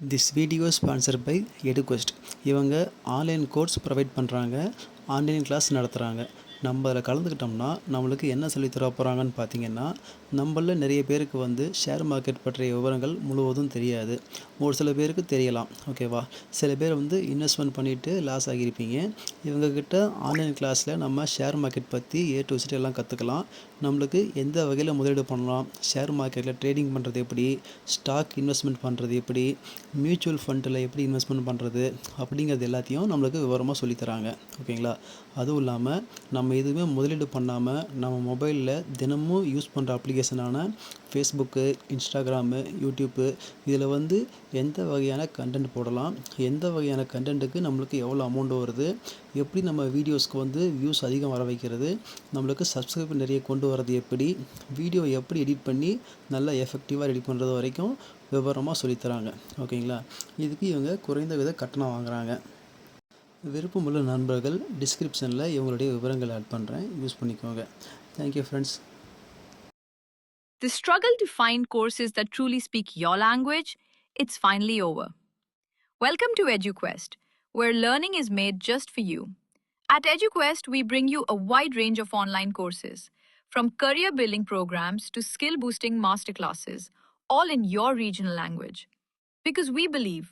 This video sponsor by Eduquest இவங்க online course provide பண்ணுறாங்க online class நடத்துகிறாங்க நம்ம அதில் கலந்துக்கிட்டோம்னா நம்மளுக்கு என்ன சொல்லித் தர போகிறாங்கன்னு பார்த்தீங்கன்னா நம்மளில் நிறைய பேருக்கு வந்து ஷேர் மார்க்கெட் பற்றிய விவரங்கள் முழுவதும் தெரியாது. ஒரு சில பேருக்கு தெரியலாம் ஓகேவா சில பேர் வந்து இன்வெஸ்ட்மெண்ட் பண்ணிவிட்டு லாஸ் ஆகியிருப்பீங்க. இவங்கக்கிட்ட ஆன்லைன் கிளாஸில் நம்ம ஷேர் மார்க்கெட் பற்றி ஏ டு Z எல்லாம் கற்றுக்கலாம் நம்மளுக்கு எந்த வகையில் முதலீடு பண்ணலாம்? ஷேர் மார்க்கெட்டில் ட்ரேடிங் பண்ணுறது எப்படி? ஸ்டாக் இன்வெஸ்ட்மெண்ட் பண்ணுறது எப்படி? மியூச்சுவல் ஃபண்டில் எப்படி இன்வெஸ்ட்மெண்ட் பண்ணுறது அப்படிங்கிறது எல்லாத்தையும் நம்மளுக்கு விவரமாக சொல்லித் தராங்க ஓகேங்களா அதுவும் இல்லாமல் நம்ம எதுவுமே முதலீடு பண்ணாமல் நம்ம மொபைலில் தினமும் யூஸ் பண்ணுற அப்ளிகேஷனான ஃபேஸ்புக்கு இன்ஸ்டாகிராமு யூடியூப்பு இதில் வந்து எந்த வகையான கண்டென்ட் போடலாம் எந்த வகையான கண்டென்ட்டுக்கு நம்மளுக்கு எவ்வளோ அமௌண்ட் வருது எப்படி நம்ம வீடியோஸ்க்கு வந்து வியூஸ் அதிகம் வர வைக்கிறது நம்மளுக்கு சப்ஸ்கிரைப் நிறைய கொண்டு வரது எப்படி வீடியோ எப்படி எடிட் பண்ணி நல்லா எஃபெக்டிவாக எடிட் பண்ணுறது வரைக்கும் விவரமாக சொல்லித் தராங்க. ஓகேங்களா இதுக்கு இவங்க குறைந்த வித கட்டணம் வாங்குகிறாங்க விருப்பமுள்ள நண்பர்கள் டிஸ்கிரிப்ஷனில் இவங்களுடைய விவரங்களை ஆட் பண்ணுறேன் யூஸ் பண்ணிக்கோங்க thank you friends The struggle to find courses that truly speak your language, it's finally over. Welcome to EduQuest, where learning is made just for you. At EduQuest, we bring you a wide range of online courses, from career building programs to skill boosting masterclasses, all in your regional language. Because we believe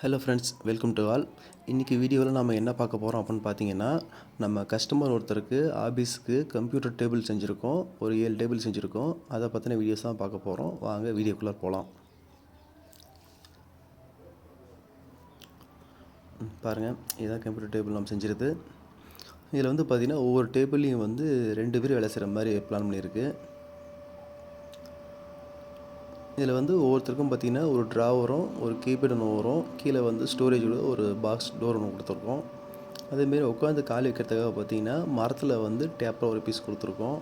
Hello friends welcome to all இன்றைக்கி வீடியோவில் நம்ம என்ன பார்க்க போகிறோம் அப்படின்னு பார்த்தீங்கன்னா நம்ம customer ஒருத்தருக்கு ஆஃபீஸ்க்கு கம்ப்யூட்டர் டேபிள் செஞ்சுருக்கோம் ஒரு ஏழு டேபிள் செஞ்சுருக்கோம். அதை பற்றின வீடியோஸ் தான் பார்க்க போகிறோம் வாங்க வீடியோக்குள்ளே போகலாம் பாருங்கள் இதுதான் கம்ப்யூட்டர் டேபிள் நம்ம செஞ்சிருது. இதில் வந்து பார்த்திங்கன்னா ஒவ்வொரு டேபிளையும் வந்து ரெண்டு பேர் வேலை செய்கிற மாதிரி பிளான் பண்ணியிருக்கு. இதில் வந்து ஒவ்வொருத்தருக்கும் பார்த்திங்கன்னா ஒரு ட்ரா வரும் ஒரு கீபேட் ஒன்று வரும். கீழே வந்து ஸ்டோரேஜோட ஒரு பாக்ஸ் டோர் ஒன்று கொடுத்துருக்கோம். அதேமாரி உட்காந்து கால் வைக்கிறதுக்காக பார்த்தீங்கன்னா மரத்தில் வந்து டேப்பில் ஒரு பீஸ் கொடுத்துருக்கோம்.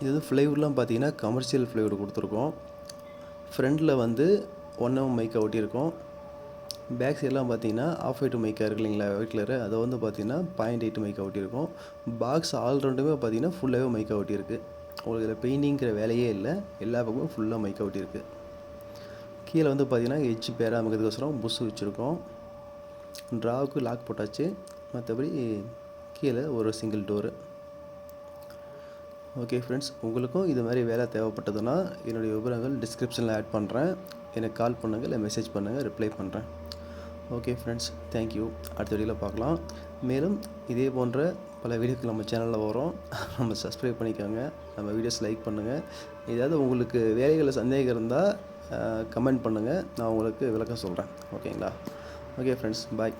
இது வந்து ஃப்ளைவுட்லாம் பார்த்தீங்கன்னா கமர்ஷியல் ஃப்ளைவுட் கொடுத்துருக்கோம். ஃப்ரண்டில் வந்து ஒன் எம் மைக் ஒட்டியிருக்கோம். பேக் சைட்லாம் பார்த்தீங்கன்னா ஆஃப் ஒயிட் மைக்காக இருக்கு இல்லைங்களா? ஒயிட் கலரு அதை வந்து பார்த்தீங்கன்னா பாயிண்ட் எயிட் மைக்காக ஒட்டியிருக்கோம். பாக்ஸ் ஆல் ரவுண்டுமே பார்த்தீங்கன்னா ஃபுல்லாகவே மைக்காக ஒட்டியிருக்கு. உங்களுக்கு இதில் பெயிண்டிங்கிற வேலையே இல்லை. எல்லா பக்கமும் ஃபுல்லாக மைக் அவுட் இருக்குது கீழே வந்து பார்த்தீங்கன்னா எஜ்ஜு பேராக அமைக்கிறதுக்கோசரம் புஷ் வச்சுருக்கோம் ட்ராவுக்கு லாக் போட்டாச்சு. மற்றபடி கீழே ஒரு சிங்கிள் டோரு ஓகே ஃப்ரெண்ட்ஸ் உங்களுக்கும் இது மாதிரி வேலை தேவைப்பட்டதுன்னா என்னுடைய விவரங்கள் டிஸ்கிரிப்ஷனில் ஆட் பண்ணுறேன் எனக்கு கால் பண்ணுங்கள் இல்லை மெசேஜ் பண்ணுங்கள் ரிப்ளை பண்ணுறேன் ஓகே ஃப்ரெண்ட்ஸ் தேங்க்யூ அடுத்த வீடியோவில் பார்க்கலாம். மேலும் இதே போன்ற பல வீடியோக்கள் நம்ம சேனலில் வரும். நம்ம சப்ஸ்கிரைப் பண்ணிக்கோங்க. நம்ம வீடியோஸ் லைக் பண்ணுங்கள் ஏதாவது உங்களுக்கு வேலைகளில் சந்தேகம் இருந்தால் கமெண்ட் பண்ணுங்கள் நான் உங்களுக்கு விளக்கம் சொல்கிறேன் ஓகேங்களா ஓகே ஃப்ரெண்ட்ஸ் பாய்